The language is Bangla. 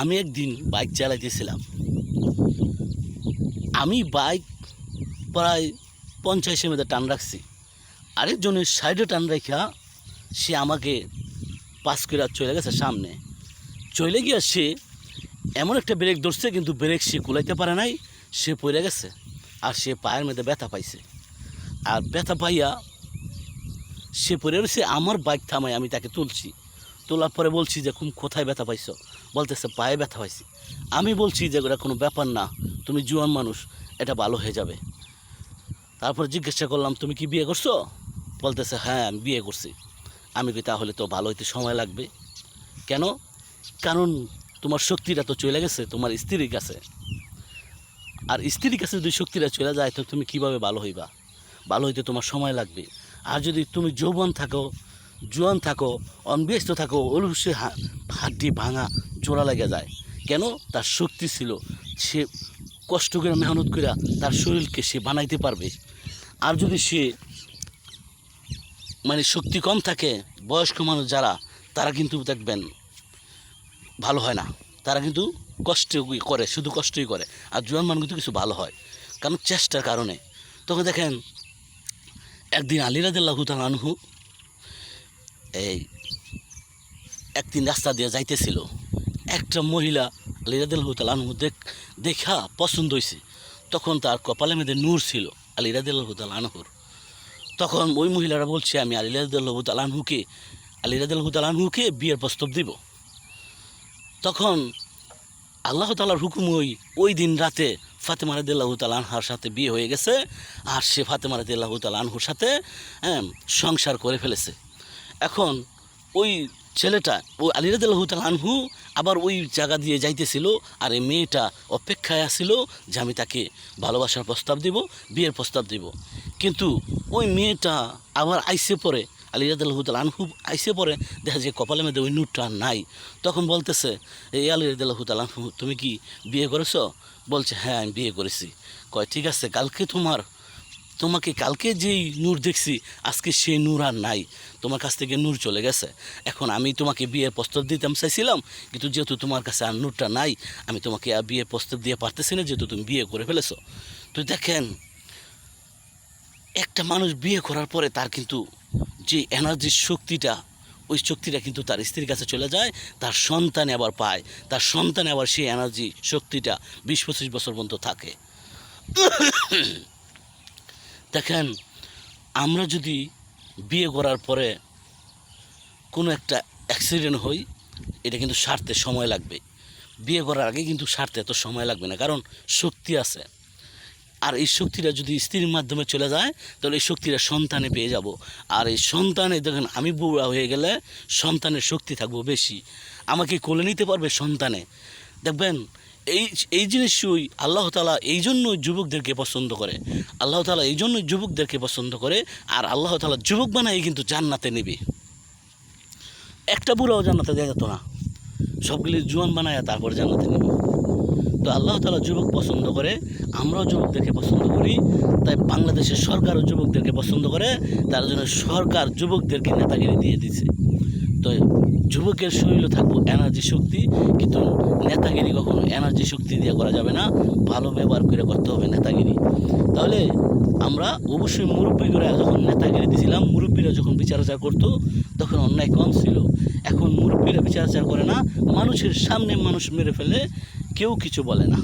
আমি একদিন বাইক চালাইতেছিলাম। আমি বাইক প্রায় পঞ্চাশের মধ্যে টান রাখছি। আরেকজনের সাইডে টান রেখা সে আমাকে পাস করে চলে গেছে সামনে। চলে গিয়া সে এমন একটা ব্রেক ধরছে কিন্তু ব্রেক সে কুলাইতে পারে নাই, সে পড়ে গেছে আর সে পায়ের মধ্যে ব্যথা পাইছে। আর ব্যথা পাইয়া সে পড়ে রয়েছে আমার বাইক থামাই আমি তাকে তুলছি। তোলার পরে বলছি যে কোন কোথায় ব্যথা পাইছো? বলতেছে, পায়ে ব্যথা পাইছি। আমি বলছি যে, ওটা কোনো ব্যাপার না, তুমি জুয়ান মানুষ, এটা ভালো হয়ে যাবে। তারপর জিজ্ঞাসা করলাম, তুমি কি বিয়ে করছ? বলতেছে হ্যাঁ আমি বিয়ে করছি। আমি কি তাহলে তো ভালো, হইতে সময় লাগবে। কেন? কারণ তোমার শক্তিটা তো চলে গেছে, তোমার স্ত্রীর কাছে। আর স্ত্রীর কাছে যদি শক্তিটা চলে যায়, তো তুমি কীভাবে ভালো হইবা? ভালো হইতে তোমার সময় লাগবে। আর যদি তুমি যৌবন থাকো জোয়ান থাকো, অনব্যস্ত থাকো হা- হাড্ডি ভাঙা জোড়া লেগে যায়। কেন? তার শক্তি ছিল সে কষ্ট করে মেহনত করে তার শরীরকে সে বানাইতে পারবে। আর যদি সে মানে শক্তি কম থাকে, বয়স্ক মানুষ যারা, তারা কিন্তু দেখবেন ভালো হয় না। তারা কিন্তু কষ্ট করে, শুধু কষ্টই করে। আর জোয়ান মানুষ কিন্তু কিছু ভালো হয়। কারণ চেষ্টার কারণে। তখন দেখেন, একদিন আলিরাদুল্লাহ আনহু এই একদিন রাস্তা দিয়ে যাইতেছিল। একটা মহিলা আলিরাদুল্লাহ আনহু দেখ দেখা পছন্দ হয়েছে তখন তার কপালে মধ্যে নূর ছিল আলিরাদুল্লাহ আনহুর। তখন ওই মহিলারা বলছে আমি আলিরাদুল্লাহ আনহুকে আলিরাদুল্লাহ আনহুকে বিয়ের প্রস্তাব দিব। তখন আল্লাহ তালার হুকুম ওই ওই দিন রাতে ফাতেমা রাদিল্লাহ আনহার সাথে বিয়ে হয়ে গেছে। আর সে ফাতেমা রাদিল্লাহ আনহুর সাথে হ্যাঁ, সংসার করে ফেলেছে। এখন ওই ছেলেটা, ওই আলী রাদিল্লাহ আনহু আবার ওই জায়গা দিয়ে যাইতেছিল আর এই মেয়েটা অপেক্ষায় আসছিল যে আমি তাকে ভালোবাসার প্রস্তাব দিব, বিয়ের প্রস্তাব দিব। কিন্তু ওই মেয়েটা আবার আইসে পরে আলী রাদিল্লাহ আনহু আইসে পরে দেখা যায় কপালের মধ্যে ওই নুটটা নাই। তখন বলতেছে এই আলী রাদিল্লাহ আনহু, তুমি কি বিয়ে করেছ? বলছে হ্যাঁ আমি বিয়ে করেছি। কয়, ঠিক আছে, কালকে তোমার তোমাকে কালকে যেই নূর দেখছি, আজকে সেই নূর আর নাই। তোমার কাছ থেকে নূর চলে গেছে। এখন আমি তোমাকে বিয়ের প্রস্তাব দিতাম, চাইছিলাম, কিন্তু যেহেতু তোমার কাছে আর নূরটা নাই, আমি তোমাকে আর বিয়ের প্রস্তাব দিয়ে পারতেছি না, যেহেতু তুমি বিয়ে করে ফেলেছো। তো দেখেন, একটা মানুষ বিয়ে করার পরে তার কিন্তু যে এনার্জির শক্তিটা, ওই শক্তিটা কিন্তু তার স্ত্রীর কাছে চলে যায়, তার সন্তানে আবার পায়। তার সন্তানে আবার সেই এনার্জি শক্তিটা বিশ পঁচিশ বছর পর্যন্ত থাকে। দেখেন, আমরা যদি বিয়ে করার পরে কোনো একটা অ্যাক্সিডেন্ট হই, এটা কিন্তু সারতে সময় লাগবে। বিয়ে করার আগে কিন্তু সারতে এত সময় লাগবে না, কারণ শক্তি আছে। আর এই শক্তিটা যদি স্ত্রীর মাধ্যমে চলে যায়, তাহলে এই শক্তিটা সন্তানে পেয়ে যাব। আর এই সন্তানে, দেখেন, আমি বুড়া হয়ে গেলে সন্তানের শক্তি থাকব বেশি। আমাকে কোলে নিতে পারবে সন্তানে। দেখবেন এই এই জিনিসই আল্লাহ তালা এই জন্যই যুবকদেরকে পছন্দ করে। আল্লাহ তালা এই জন্যই যুবকদেরকে পছন্দ করে, আর আল্লাহ তালা যুবক বানাই কিন্তু জান্নাতে নেবে। একটা বুড়াও জান্নাতে দেওয়া যেত না। সবগুলি জোয়ান বানায় তারপর জান্নাতে নেবে। তো আল্লাহ তালা যুবক পছন্দ করে, আমরাও যুবকদেরকে পছন্দ করি, তাই বাংলাদেশের সরকারও যুবকদেরকে পছন্দ করে, তার জন্য সরকার যুবকদেরকে নেতাগিরি দিয়ে দিছে। তো যুবকের শরীরে থাকব এনার্জি শক্তি, কিন্তু নেতাগিরি কখনো এনার্জি শক্তি দিয়ে করা যাবে না, ভালো ব্যবহার করে করতে হবে নেতাগিরি। তাহলে আমরা অবশ্যই মুরব্বীরা যখন নেতাগিরি দিয়েছিলাম মুরব্বীরা যখন বিচার আচার করতো, তখন অন্যায় কম ছিল। এখন মুরব্বীরা বিচার আচার করে না, মানুষের সামনে মানুষ মেরে ফেলে কেউ কিছু বলে না।